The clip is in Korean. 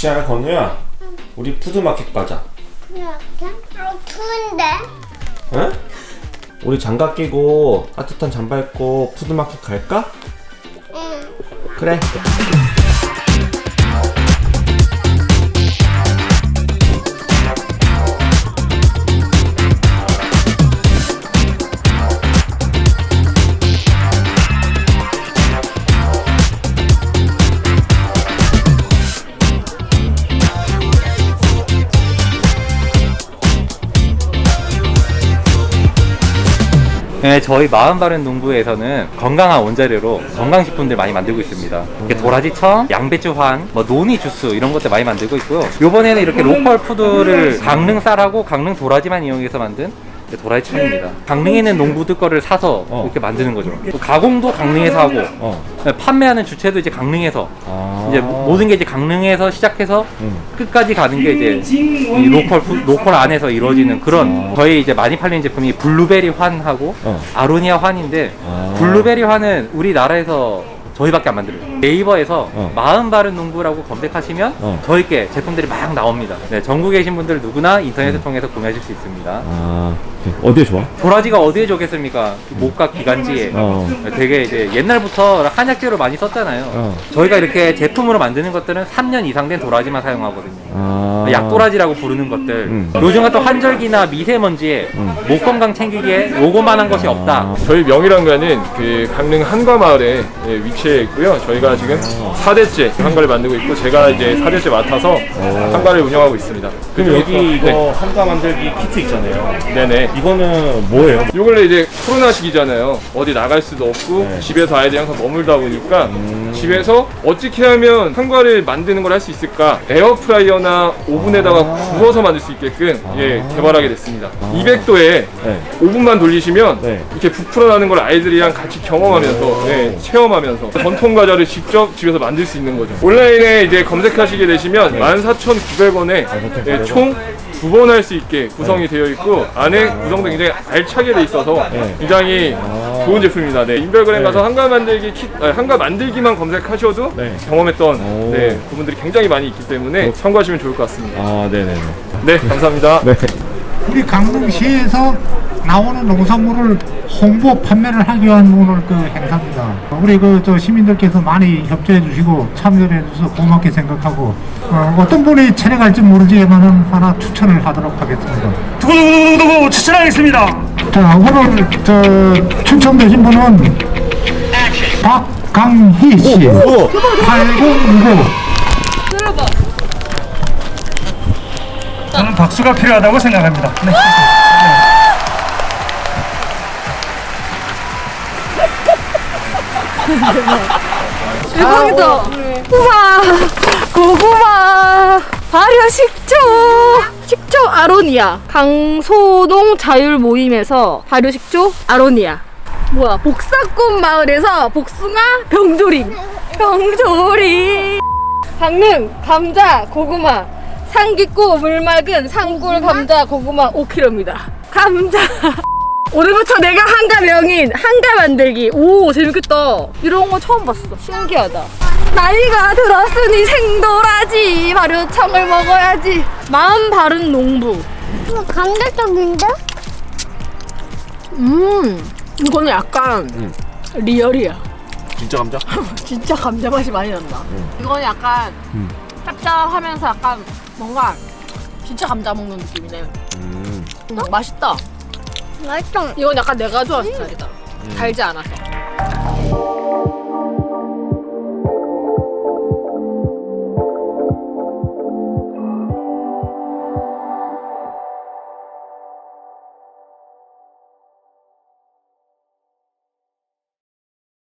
시아야 건우야 우리 푸드마켓 가자 이렇게? 어, 추운데? 응? 우리 장갑 끼고 따뜻한 잠바 입고 푸드마켓 갈까? 응. 그래 네, 저희 마음바른 농부에서는 건강한 원재료로 건강식품들 많이 만들고 있습니다. 이렇게 도라지청, 양배추 환, 뭐 노니 주스 이런 것들 많이 만들고 있고요. 이번에는 이렇게 로컬 푸드를 강릉 쌀하고 강릉 도라지만 이용해서 만든 도라지청입니다. 강릉에 있는 농부들 거를 사서 어. 이렇게 만드는 거죠. 또 가공도 강릉에서 하고 어 네, 판매하는 주체도 이제 강릉에서 아. 이제 모든 게 이제 강릉에서 시작해서 응. 끝까지 가는 게 이제 이 로컬 푸- 로컬 안에서 이루어지는 그런 저희 이제 많이 팔리는 제품이 블루베리 환하고 어. 아로니아 환인데 아. 블루베리 환은 우리나라에서 저희밖에 안 만들어요. 네이버에서 어. 마음 바른 농부라고 검색하시면 어. 저희께 제품들이 막 나옵니다. 네, 전국에 계신 분들 누구나 인터넷을 통해서 구매하실 수 있습니다. 아 오케이. 어디에 좋아? 도라지가 어디에 좋겠습니까? 목과 기관지에. 어. 되게 이제 옛날부터 한약재로 많이 썼잖아요. 어. 저희가 이렇게 제품으로 만드는 것들은 3년 이상 된 도라지만 사용하거든요. 아 약도라지라고 부르는 것들. 음. 요즘 같은 환절기나 미세먼지에 음. 목 건강 챙기기에 요거만한 것이 없다. 아. 저희 명이란가는 그 강릉 한과 마을에 예, 위치해 있고요. 저희가 지금 4대째 한과를 만들고 있고 제가 이제 4대째 맡아서 한과를 운영하고 있습니다. 그럼 여기 이거 네. 한가 만들기 키트 있잖아요 네네. 이거는 뭐예요? 요 근래 이제 코로나 시기잖아요. 어디 나갈 수도 없고 네. 집에서 아이들이 항상 머물다 보니까 음. 집에서 어떻게 하면 한과를 만드는 걸 할 수 있을까? 에어프라이어나 오븐 에다가 구워서 만들 수 있게끔 예, 개발하게 됐습니다. 200도에 네 5분만 돌리시면 네. 이렇게 부풀어나는 걸 아이들이랑 같이 경험하면서 네, 체험하면서 전통 과자를 직접 집에서 만들 수 있는 거죠. 온라인에 이제 검색하시게 되시면 14,900원에 14,900원. 총두 번 할 수 있게 구성이 되어 있고 안에 구성도 굉장히 알차게 돼 있어서 네. 굉장히 아. 좋은 제품입니다. 네, 인별그램 네. 가서 한가 만들기 킷, 아니, 한가 만들기만 검색하셔도 네. 경험했던 오. 네, 부분들이 굉장히 많이 있기 때문에 참고하시면 좋을 것 같습니다. 아 네네네 네, 감사합니다. 네 우리 강릉시에서 나오는 농산물을 홍보 판매를 하기 위한 오늘 그 행사입니다. 우리 그 저 시민들께서 많이 협조해 주시고 참여를 해 주셔서 고맙게 생각하고 어, 떤 분이 촬영할지 모르지만은 하나 추천을 하도록 하겠습니다. 두구두구두구 추천하겠습니다. 자 오늘 저 추천되신 분은 박강희 씨, 오! 8029. 저는 박수가 필요하다고 생각합니다. 네. 대박이다. 우와, 고구마, 발효 식초, 식초 아로니아, 강소농 자율 모임에서 발효 식초 아로니아. 뭐야, 복사꽃 마을에서 복숭아 병조림, 병조림. 강릉 감자 고구마, 상기고 물맑은 상골 감자 고구마 5kg입니다. 감자. 오늘부터 내가 한가 명인 한가 만들기. 오 재밌겠다. 이런 거 처음 봤어. 신기하다. 나이가 들었으니 생도라지. 발효청을 먹어야지. 마음 바른 농부. 이거 감자떡인데? 음 이거는 약간 음. 리얼이야. 진짜 감자? 진짜 감자 맛이 많이 난다. 이거는 약간 음. 짭짤하면서 약간 뭔가 진짜 감자 먹는 느낌이네. 음. 음, 맛있다 음, 맛있어. 이건 약간 내가 좋아하는 음. 스타일이다. 달지 않아서.